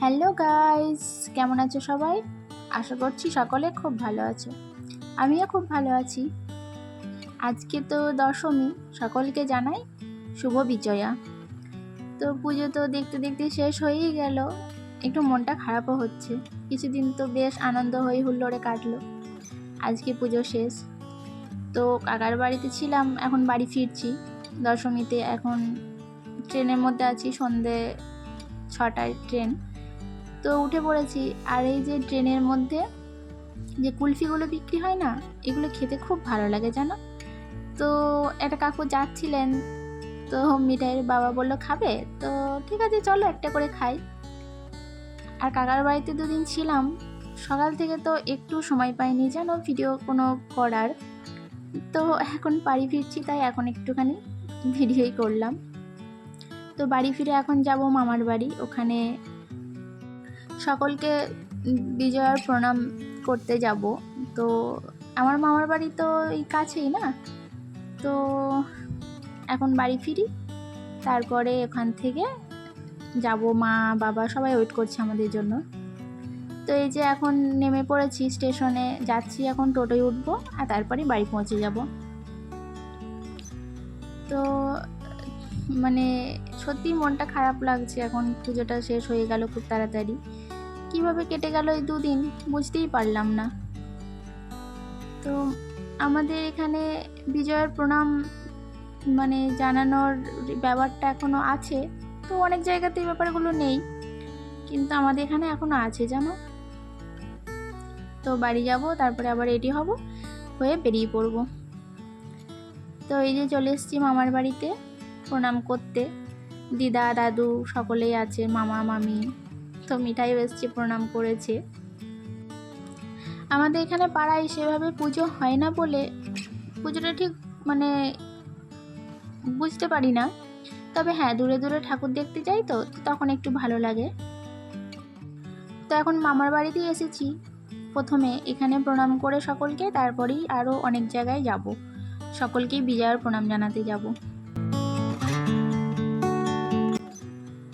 Hello guys, কেমন আছো সবাই? আশা করছি সকলে খুব ভালো আছো। আমিও খুব ভালো আছি। আজকে তো দশমী, সকলকে জানাই শুভ বিজয়া। তো পুজো তো দেখতে দেখতে শেষ হয়েই গেল। একটু মনটা খারাপও হচ্ছে। কিছুদিন তো বেশ আনন্দ হয়ে হুল্লোড়ে কাটলো। আজকে পুজো শেষ। তো কাকার বাড়িতে ছিলাম, এখন বাড়ি ফিরছি। দশমীতে এখন ট্রেনের মধ্যে আছি, সন্ধে ছটায় ট্রেন। তো উঠে পড়েছি। আর এই যে ট্রেনের মধ্যে যে কুলফিগুলো বিক্রি হয় না, এগুলো খেতে খুব ভালো লাগে, জানো? তো একটা কাকু যাচ্ছিলেন, তো মিঠাইয়ের বাবা বলল, খাবে? তো ঠিক আছে, চলো একটা করে খাই। আর কাকার বাড়িতে দুদিন ছিলাম। সকাল থেকে তো একটু সময় পাইনি, জানো ভিডিও কোনো করার। তো এখন বাড়ি ফিরছি, তাই এখন একটুখানি ভিডিওই করলাম। তো বাড়ি ফিরে এখন যাব মামার বাড়ি, ওখানে সকলকে বিজয়ার প্রণাম করতে যাব। তো আমার মামার বাড়ি তো এই কাছেই না? তো এখন বাড়ি ফিরি, তারপরে ওখান থেকে যাব। মা, বাবা সবাই ওয়েট করছে আমাদের জন্য। তো এই যে এখন নেমে পড়েছি স্টেশনে, যাচ্ছি এখন টোটোয় উঠবো আর তারপরে বাড়ি পৌঁছে যাব। তো মানে সত্যি মনটা খারাপ লাগছে। এখন পুজোটা শেষ হয়ে গেল খুব তাড়াতাড়ি। কীভাবে কেটে গেল এই দুদিন? বুঝতেই পারলাম না। তো আমাদের এখানে বিজয়ের প্রণাম মানে জানানোর ব্যাপারটা এখনও আছে। তো অনেক জায়গাতে এই ব্যাপারগুলো নেই। কিন্তু আমাদের এখানে এখনও আছে, জানো? তো বাড়ি যাব, তারপরে আবার রেডি হব, হয়ে বেরিয়ে পড়ব। তো এই যে চলে এসেছি মামার বাড়িতে প্রণাম করতে। দিদা, দাদু সকলেই আছে, মামা, মামি। তো মিঠাইও এসছে প্রণাম করেছে। আমাদের এখানে পাড়ায় সেভাবে পুজো হয় না বলে পুজোটা ঠিক মানে বুঝতে পারি না। তবে হ্যাঁ দূরে দূরে ঠাকুর দেখতে যাই তো তখন একটু ভালো লাগে। তো এখন মামার বাড়িতেই এসেছি। প্রথমে এখানে প্রণাম করে সকলকে, তারপরেই আরও অনেক জায়গায় যাব। সকলকেই বিজয়ার প্রণাম জানাতে যাব।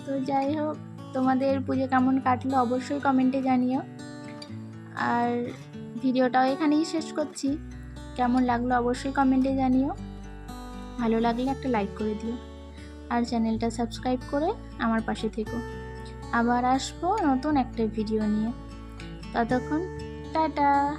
তো যাই হোক তোমাদের পুজো কেমন কাটলো অবশ্যই কমেন্টে জানিও। আর ভিডিওটাও এখানেই শেষ করছি। কেমন লাগল অবশ্যই কমেন্টে জানিও। ভালো লাগলে একটা লাইক করে দিও। আর চ্যানেলটা সাবস্ক্রাইব করে আমার পাশে থেকো। আবার আসব নতুন একটা ভিডিও নিয়ে। ততক্ষণ, টাটা!